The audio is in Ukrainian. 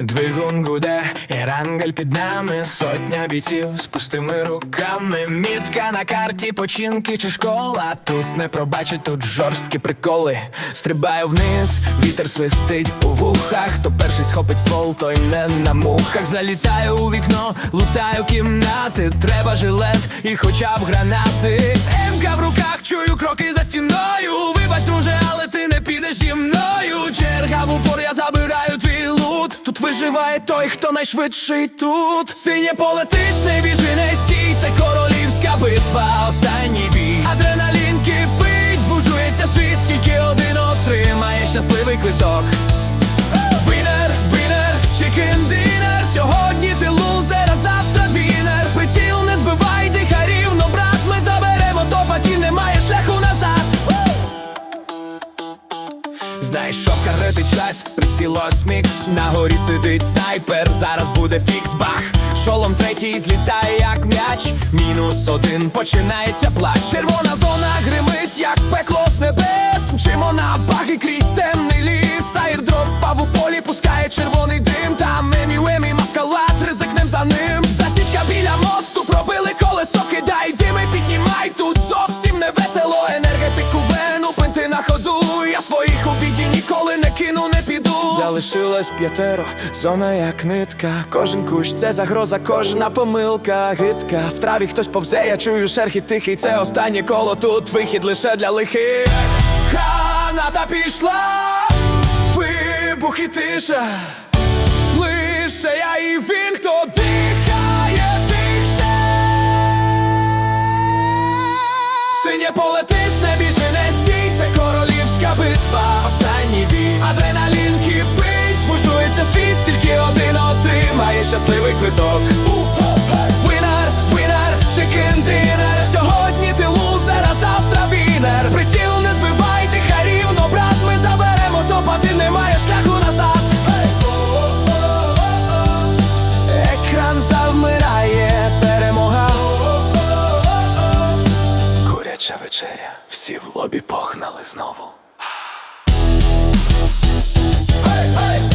Двигун гуде, і рангель під нами, сотня бійців з пустими руками. Мітка на карті, починки чи школа. Тут не пробачить, тут жорсткі приколи. Стрибаю вниз, вітер свистить у вухах. Хто перший схопить ствол, той не на мухах. Залітаю у вікно, лутаю кімнати. Треба жилет і хоча б гранати. Емка в руках, чую кроки за стіною. Виживає той, хто найшвидший тут. Синє поле тисне, біжи, не стій, це королівська битва, останній бій. Адреналін кипить, звужується світ, тільки один отримає щасливий квиток. Знайшов карети час, приціло мікс На горі сидить снайпер, зараз буде фікс бах. Шолом третій злітає як м'яч. Мінус один, починається плач. Червона зона гримить, як пекло з небес Залишилось п'ятеро, зона як нитка. Кожен кущ це загроза, кожна помилка гидка. В траві хтось повзе, я чую шерхіт тихий. Це останнє коло, тут вихід лише для лихих. Ханата пішла, вибух і тиша. Лише я і він, Куряча вечеря, всі в лобі похнали знову. Hey, hey!